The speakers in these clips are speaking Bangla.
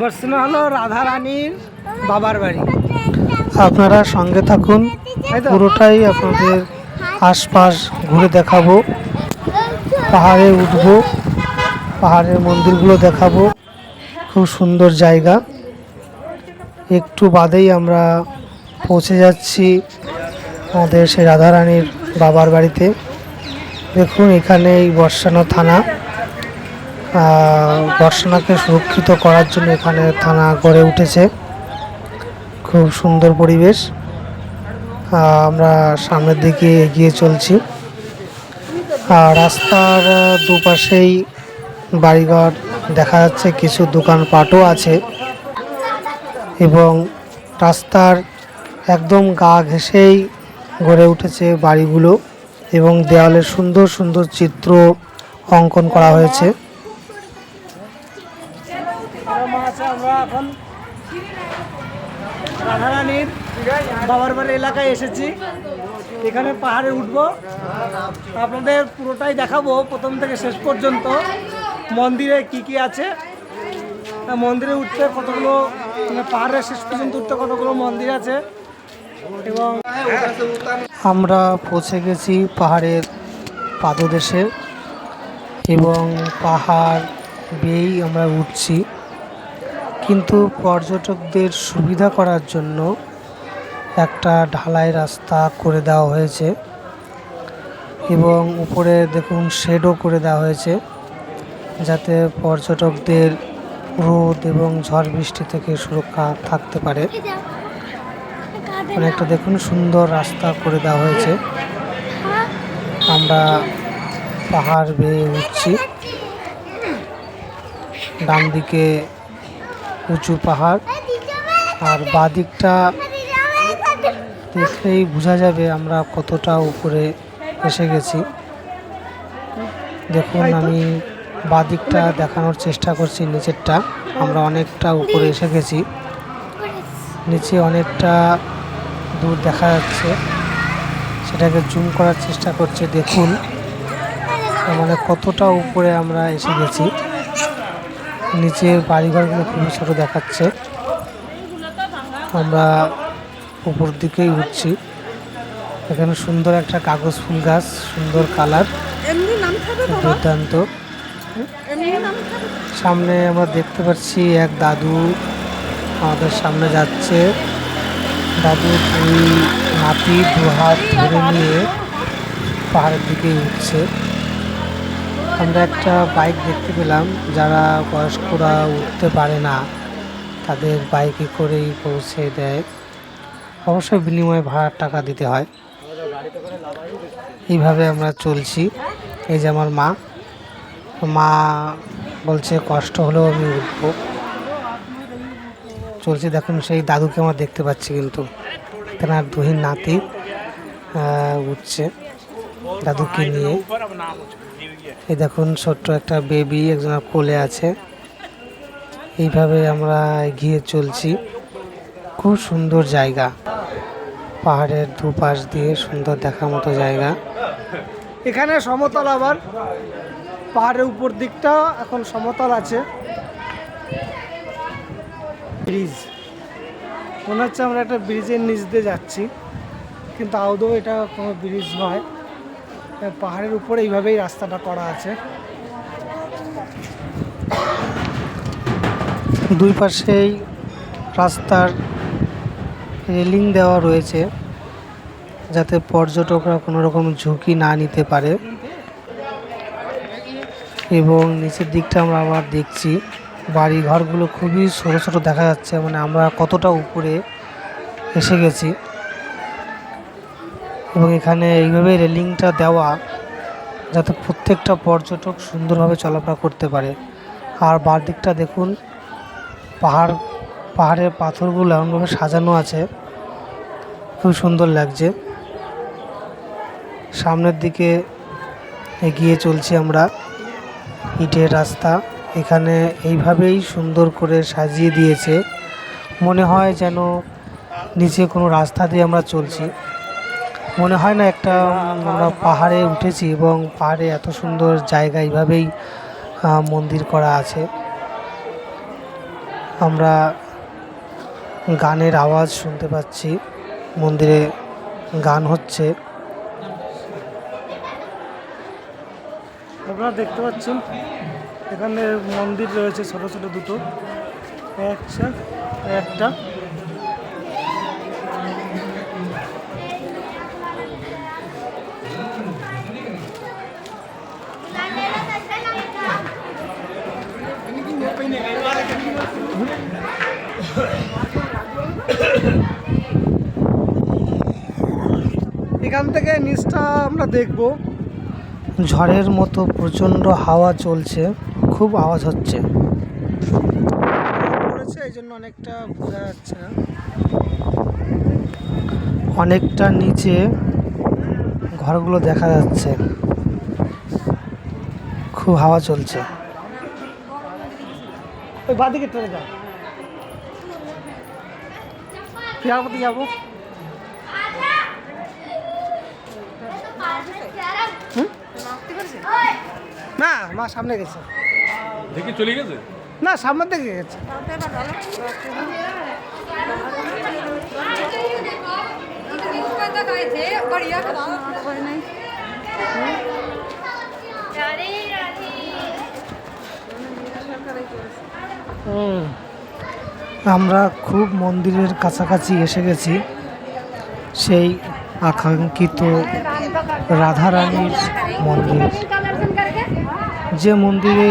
বর্ষনা হলো রাধা রানীর বাবার বাড়ি। আপনারা সঙ্গে থাকুন পুরোটাই আপনাদের আশপাশ ঘুরে দেখাবো পাহাড়ে উঠবো পাহাড়ের মন্দিরগুলো দেখাবো খুব সুন্দর জায়গা। একটু বাদেই আমরা পৌঁছে যাচ্ছি আমাদের সেই রাধারানীর বাবার বাড়িতে। দেখুন এখানে এই বর্ষানো থানা। আহ, বর্ষানাকে সুরক্ষিত করার জন্য এখানে থানা গড়ে উঠেছে। খুব সুন্দর পরিবেশ। আমরা সামনের দিকে এগিয়ে চলছি। রাস্তার দুপাশেই বাড়িঘর দেখা যাচ্ছে কিছু দোকানপাটও আছে এবং রাস্তার একদম গা ঘেঁষেই গড়ে উঠেছে বাড়িগুলো এবং দেওয়ালে সুন্দর সুন্দর চিত্র অঙ্কন করা হয়েছে মা আছে আমরা এখন রাধারানীর বাবার বাড়ি এলাকায় এসেছি। এখানে পাহাড়ে উঠব। আপনাদের পুরোটাই দেখাবো প্রথম থেকে শেষ পর্যন্ত। মন্দিরে কি কি আছে? মন্দিরে উঠতে কতগুলো মানে পাহাড়ের শেষ পর্যন্ত উঠতে কতগুলো মন্দির আছে? এবং আমরা পৌঁছে গেছি পাহাড়ের পাদদেশে এবং পাহাড় বেয়েই আমরা উঠছি। কিন্তু পর্যটকদের সুবিধা করার জন্য একটা ঢালাই রাস্তা করে দেওয়া হয়েছে এবং উপরে দেখুন শেডও করে দেওয়া হয়েছে যাতে পর্যটকদের রোদ এবং ঝড় বৃষ্টি থেকে সুরক্ষা থাকতে পারে। অনেকটা দেখুন সুন্দর রাস্তা করে দেওয়া হয়েছে। আমরা পাহাড় বেয়ে উঠছি। ডান দিকে উঁচু পাহাড়, আর বাদিকটা দেখলেই বোঝা যাবে আমরা কতটা উপরে এসে গেছি। দেখুন, আমি বাদিকটা দেখানোর চেষ্টা করছি, নিচেরটা। আমরা অনেকটা উপরে এসে গেছি। নিচে অনেকটা দূর দেখা যাচ্ছে। সেটাকে জুম করার চেষ্টা করছে, দেখুন। মানে কতটা উপরে আমরা এসে গেছি। নিচের বাড়িঘরগুলো খুবই ছোট দেখাচ্ছে। আমরা উপর দিকেই উঠছি। এখানে সুন্দর একটা কাগজ ফুল গাছ সুন্দর কালার দুর্দান্ত। সামনে আমরা দেখতে পাচ্ছি এক দাদু আমাদের সামনে যাচ্ছে। দাদু দুই নাতি দু হাত ধরে নিয়ে পাহাড়ের দিকে উঠছে। আমরা একটা বাইক দেখতে পেলাম। যারা বয়স্করা উঠতে পারে না, তাদের বাইকে করেই পৌঁছে দেয়। অবশ্যই বিনিময়ে ভাড়ার টাকা দিতে হয়। এইভাবে আমরা চলছি। এই যে আমার মা। মা বলছে, কষ্ট হলেও আমি উঠবো। চলছে, দেখুন, সেই দাদুকে আমার দেখতে পাচ্ছি কিন্তু। তেনার দুহিন নাতি উঠছে দাদুকে নিয়ে। এই দেখুন, ছোট্ট একটা বেবি একজনের কোলে আছে। এইভাবে আমরা এগিয়ে চলছি। খুব সুন্দর জায়গা। পাহাড়ের দুপাশ দিয়ে সুন্দর দেখার মতো জায়গা। এখানে সমতল আবার। পাহাড়ের উপর দিকটা এখন সমতল আছে। ব্রিজ। মনে হচ্ছে আমরা একটা ব্রিজের নিচ দিয়ে যাচ্ছি। কিন্তু আদৌ এটা কোনো ব্রিজ নয়। পাহাড়ের উপরে এইভাবেই রাস্তাটা করা আছে। দুই পাশেই রাস্তার রেলিং দেওয়া রয়েছে, যাতে পর্যটকরা কোনো রকম ঝুঁকি না নিতে পারে। এবং নিচের দিকটা আমরা আবার দেখছি বাড়ি ঘরগুলো খুবই ছোটো ছোটো দেখা যাচ্ছে মানে আমরা কতটা উপরে এসে গেছি। এবং এখানে এইভাবে রেলিংটা দেওয়া যাতে প্রত্যেকটা পর্যটক সুন্দরভাবে চলাফেরা করতে পারে। আর বার দিকটা দেখুন, পাহাড়, পাহাড়ের পাথরগুলো এমনভাবে সাজানো আছে। খুব সুন্দর লাগছে। সামনের দিকে এগিয়ে চলছি আমরা, ইটের রাস্তা। এখানে এইভাবেই সুন্দর করে সাজিয়ে দিয়েছে। মনে হয় যেন নিচে কোনো রাস্তা দিয়ে আমরা চলছি। মনে হয় না একটা, আমরা পাহাড়ে উঠেছি এবং পাহাড়ে এত সুন্দর জায়গা এইভাবেই মন্দির করা আছে। আমরা গানের আওয়াজ শুনতে পাচ্ছি, মন্দিরে গান হচ্ছে। আপনারা দেখতে পাচ্ছেন, এখানে মন্দির রয়েছে ছোট ছোট দুটো একটা একটা। এখান থেকে নিচটা আমরা দেখব। ঝড়ের মতো প্রচণ্ড হাওয়া চলছে খুব আওয়াজ হচ্ছে। পড়েছে এই জন্য অনেকটা বোঝা যাচ্ছে না। অনেকটা নিচে ঘরগুলো দেখা যাচ্ছে। খুব হাওয়া চলছে। ওই বাদিকে চলে যাও ফিরাপতি যাব না হ্যাঁ, মা সামনে গেছে। দেখি চলে গেছে? না সামনে থেকে গেছে। আমরা খুব মন্দিরের কাছাকাছি এসে গেছি। সেই আকাঙ্ক্ষিত রাধারানীর মন্দির। যে মন্দিরে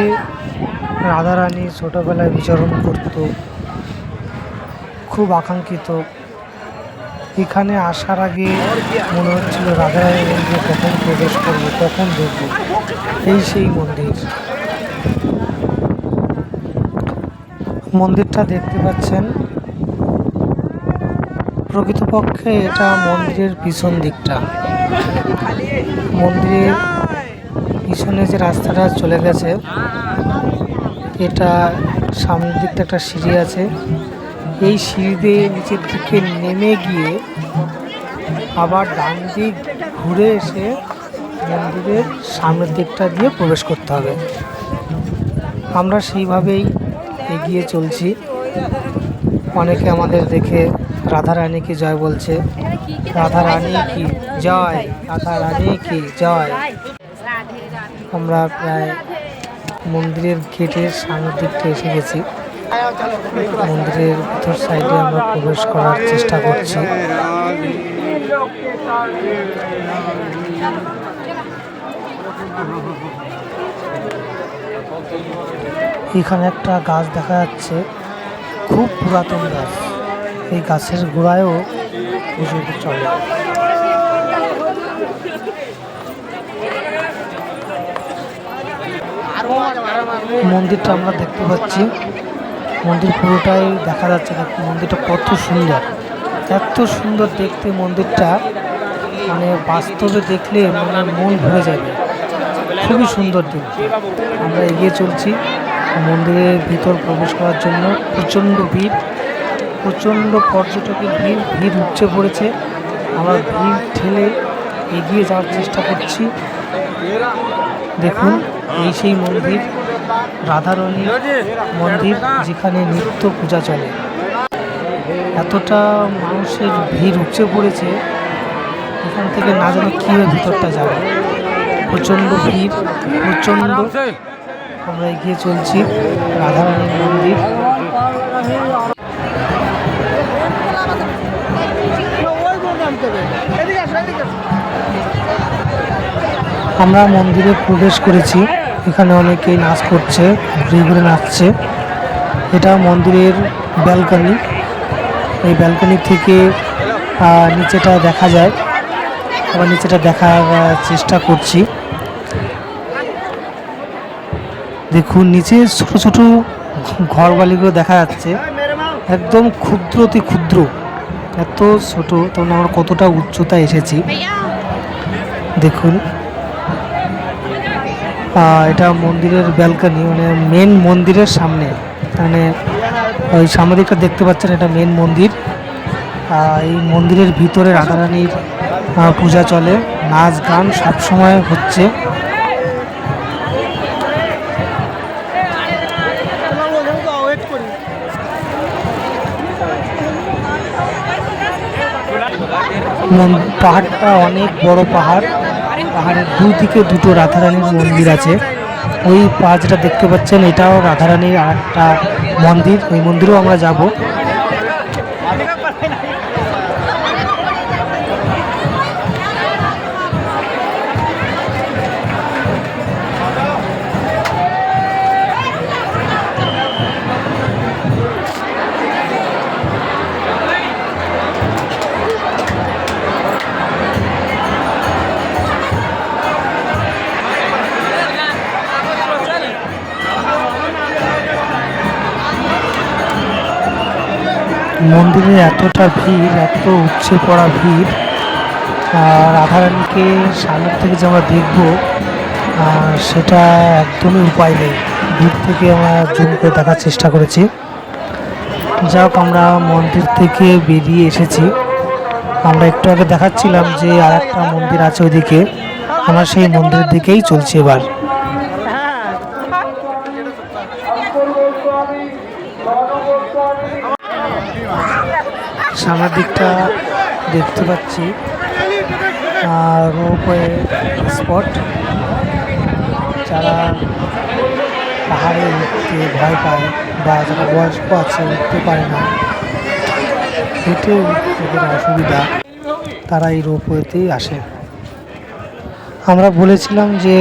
রাধারানী ছোটোবেলায় বিচরণ করত, খুব আকাঙ্ক্ষিত। এখানে আসার আগে মনে হচ্ছিল রাধারানী মন্দিরে কখন প্রবেশ করব, কখন দেখব। এই সেই মন্দির। মন্দিরটা দেখতে পাচ্ছেন। প্রকৃতপক্ষে এটা মন্দিরের পিছন দিকটা। মন্দিরের পিছনে যে রাস্তাটা চলে গেছে, এটা সামনের দিকটা একটা সিঁড়ি আছে। এই সিঁড়ি দিয়ে নিচের দিকে নেমে গিয়ে আবার ডান দিক ঘুরে এসে মন্দিরের সামনের দিকটা দিয়ে প্রবেশ করতে হবে। আমরা সেইভাবেই এগিয়ে চলছি। অনেকে আমাদের দেখে রাধা রানীকে জয় বলছে। রাধা রানী কি? জয়। রাধা রানী কি? জয়। আমরা প্রায় মন্দিরের গেটের সামনের দিকটা এসে গেছি। মন্দিরের ভিতর সাইডে আমরা প্রবেশ করার চেষ্টা করছি। এখানে একটা গাছ দেখা যাচ্ছে, খুব পুরাতন গাছ। এই গাছের গোড়ায়ও পুজো চলে। মন্দিরটা আমরা দেখতে পাচ্ছি। মন্দির পুরোটাই দেখা যাচ্ছে না মন্দিরটা কত সুন্দর। এত সুন্দর দেখতে মন্দিরটা। মানে বাস্তবে দেখলে মানে মন ভরে যাবে। খুবই সুন্দর দেখতে। আমরা এগিয়ে চলছি মন্দিরের ভিতর প্রবেশ করার জন্য। প্রচণ্ড ভিড়। প্রচণ্ড পর্যটকের ভিড়। ভিড় উপচে পড়েছে। আমরা ভিড় ঠেলে এগিয়ে যাওয়ার চেষ্টা করছি। দেখুন, এই সেই মন্দির রাধারণী মন্দির যেখানে নিত্য পূজা চলে। এতটা মানুষের ভিড় উপচে পড়েছে, এখান থেকে না জানো কীভাবে ভিতরটা যাবে। প্রচণ্ড ভিড়, প্রচণ্ড। আমরা এগিয়ে চলছি রাধারানীর মন্দির। আমরা মন্দিরে প্রবেশ করেছি। এখানে অনেকেই নাচ করছে, ঘুরে ঘুরে নাচছে। এটা মন্দিরের ব্যালকনি। এই ব্যালকনি থেকে নিচেটা দেখা যায়। আবার নিচেটা দেখার চেষ্টা করছি। দেখুন, নিচে ছোট ছোট ঘর বালিগুলো দেখা যাচ্ছে। একদম ক্ষুদ্র অতি ক্ষুদ্র। এত ছোট তখন আমরা কতটা উচ্চতা এসেছি। দেখুন। এটা মন্দিরের ব্যালকানি মানে মেন মন্দিরের সামনে। মানে ওই সামনে দিকটা দেখতে পাচ্ছেন, এটা মেন মন্দির। এই মন্দিরের ভিতরে রাধারানীর পূজা চলে, নাচ গান সবসময় হচ্ছে। পাহাড়টা অনেক বড় পাহাড়। পাহাড়ের দুদিকে দুটো রাধারানীর মন্দির আছে। ওই পাঁচটা যেটা দেখতে পাচ্ছেন, এটাও রাধারানীর একটা মন্দির, ওই মন্দিরেও আমরা যাব। মন্দিরে এতটা ভিড়, এত উচ্চে পড়া ভিড় রাধারানীকে সামনের থেকে যে আমরা দেখব সেটা একদমই উপায় নেই। দূর থেকে আমরা জুম করে দেখার চেষ্টা করেছি। যাক, আমরা মন্দির থেকে বেরিয়ে এসেছি। আমরা একটু আগে দেখাচ্ছিলাম যে আর একটা মন্দির আছে ওইদিকে। আমরা সেই মন্দিরের দিকেই চলছি এবার। সামনের দিকটা দেখতে পাচ্ছি। আর রোপওয়ে স্পট। যারা পাহাড়ে উঠতে ভয় পায় বা যারা বয়স্ক আছে, উঠতে পারে না, হেঁটে উঠতে অসুবিধা তারা এই রোপওয়েতেই আসে। আমরা বলেছিলাম যে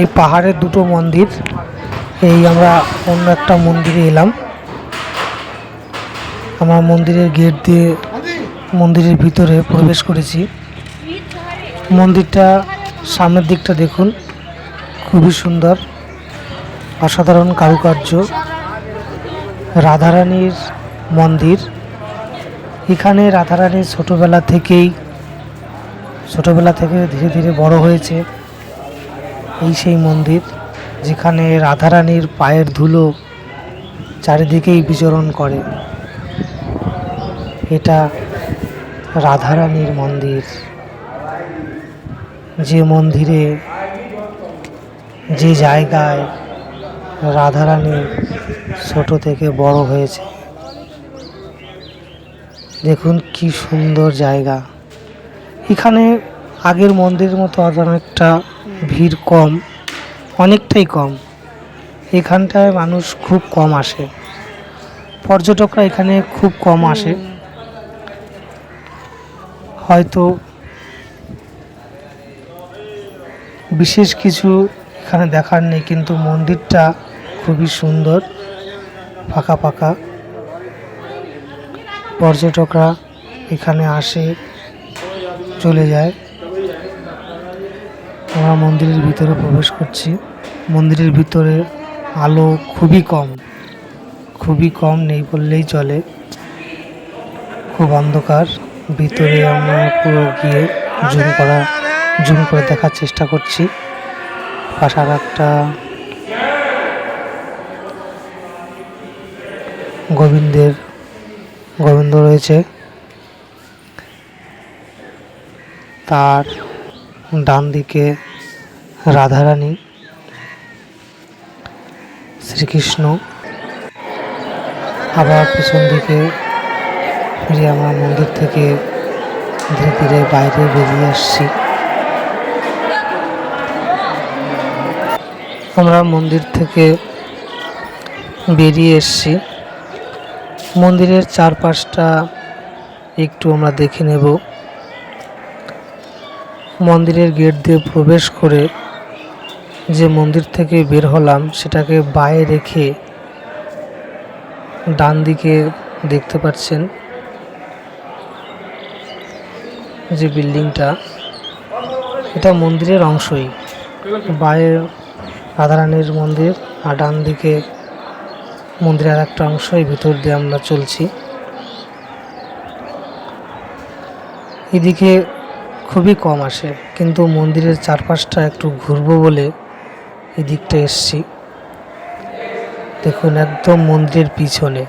এই পাহাড়ের দুটো মন্দির, এই আমরা অন্য একটা মন্দিরে এলাম। আমরা মন্দিরের গেট দিয়ে মন্দিরের ভিতরে প্রবেশ করেছি। মন্দিরটা সামনের দিকটা দেখুন, খুবই সুন্দর, অসাধারণ কারুকার্য। রাধারানীর মন্দির। এখানে রাধারানীর ছোটোবেলা থেকেই, ছোটোবেলা থেকে ধীরে ধীরে বড় হয়েছে এই সেই মন্দির, যেখানে রাধারানীর পায়ের ধুলো চারিদিকেই বিচরণ করে। এটা রাধারানীর মন্দির। যে মন্দিরে, যে জায়গায় রাধারানী ছোট থেকে বড় হয়েছে। দেখুন কি সুন্দর জায়গা। এখানে আগের মন্দিরের মতো অনেকটা ভিড় কম, অনেকটাই কম। এখানটায় মানুষ খুব কম আসে। পর্যটকরা এখানে খুব কম আসে। হয়তো বিশেষ কিছু এখানে দেখার নেই, কিন্তু মন্দিরটা খুবই সুন্দর, ফাঁকা ফাঁকা। পর্যটকরা এখানে আসে, চলে যায়। আমরা মন্দিরের ভিতরে প্রবেশ করছি। মন্দিরের ভিতরে আলো খুবই কম খুবই কম নেই বললেই চলে। খুব অন্ধকার। ভিতরে আমরা পুরো গিয়ে জুম করা, জুম করে দেখার চেষ্টা করছি। পাশে আর একটা গোবিন্দের, গোবিন্দ রয়েছে। তার ডান দিকে রাধারানী, শ্রীকৃষ্ণ। আবার পিছন দিকে ফিরে আমরা মন্দির থেকে ধীরে ধীরে বাইরে বেরিয়ে আসছি। আমরা মন্দির থেকে বেরিয়ে এসছি। মন্দিরের চারপাশটা একটু আমরা দেখে নেব। মন্দিরের গেট দিয়ে প্রবেশ করে যে মন্দির থেকে বের হলাম, সেটাকে বায়ে রেখে ডান দিকে দেখতে পাচ্ছেন। যে বিল্ডিংটা, এটা মন্দিরের অংশই। বায়ে রাধারানীর মন্দির আর ডান দিকে মন্দিরের একটা অংশ এই ভিতর দিয়ে আমরা চলছি। এদিকে খুবই কম আসে, কিন্তু মন্দিরের চারপাশটা একটু ঘুরবো বলে এদিকটা এসছি। দেখুন, একদম মন্দিরের পিছনে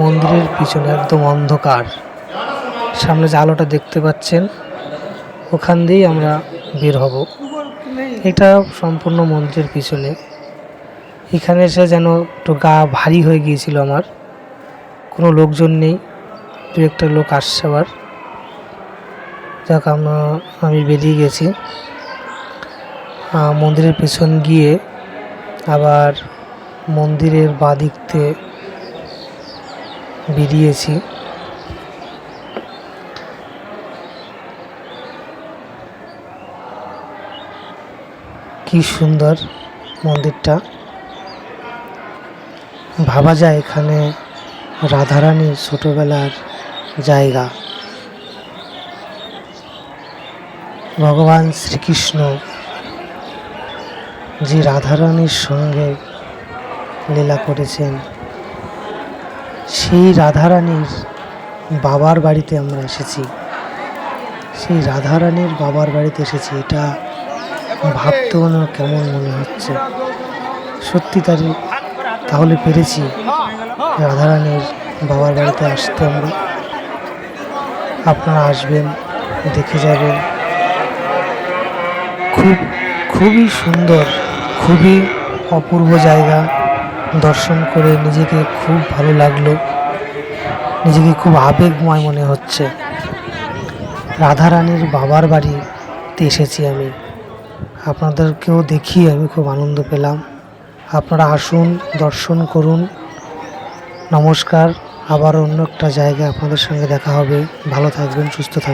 মন্দিরের পিছনে একদম অন্ধকার। সামনে যে আলোটা দেখতে পাচ্ছেন, ওখান দিয়েই আমরা বের হব। এটা সম্পূর্ণ মন্দিরের পিছনে। এখানে এসে যেন একটু গা ভারী হয়ে গিয়েছিল আমার। কোনো লোকজন নেই, দু একটা লোক আসছে আবার। যাক, আমরা, আমি বেরিয়ে গেছি। মন্দিরের পেছন গিয়ে আবার মন্দিরের বাদিকতে বেরিয়েছি। কি সুন্দর মন্দিরটা। ভাবা যায় এখানে রাধারানীর ছোটবেলার জায়গা। ভগবান শ্রীকৃষ্ণ যে রাধারানীর সঙ্গে লীলা করেছেন, সেই রাধারানীর বাবার বাড়িতে আমরা এসেছি। সেই রাধারানীর বাবার বাড়িতে এসেছি, এটা ভাবতেও না কেমন মনে হচ্ছে। সত্যি তারই তাহলে পেরেছি। রাধারানীর বাবার বাড়িতে আসতে আমরা। আপনারা আসবেন, দেখে যাবেন। খুব, খুবই সুন্দর, খুবই অপূর্ব জায়গা। দর্শন করে নিজেকে খুব ভালো লাগল। নিজেকে খুব আবেগময় মনে হচ্ছে। রাধারানীর বাবার বাড়িতে এসেছি আমি। আপনাদেরকেও দেখি আমি খুব আনন্দ পেলাম। আপনারা আসুন, দর্শন করুন। নমস্কার আবার অন্য একটা জায়গায় আপনাদের সঙ্গে দেখা হবে। ভালো থাকবেন, সুস্থ থাকবেন।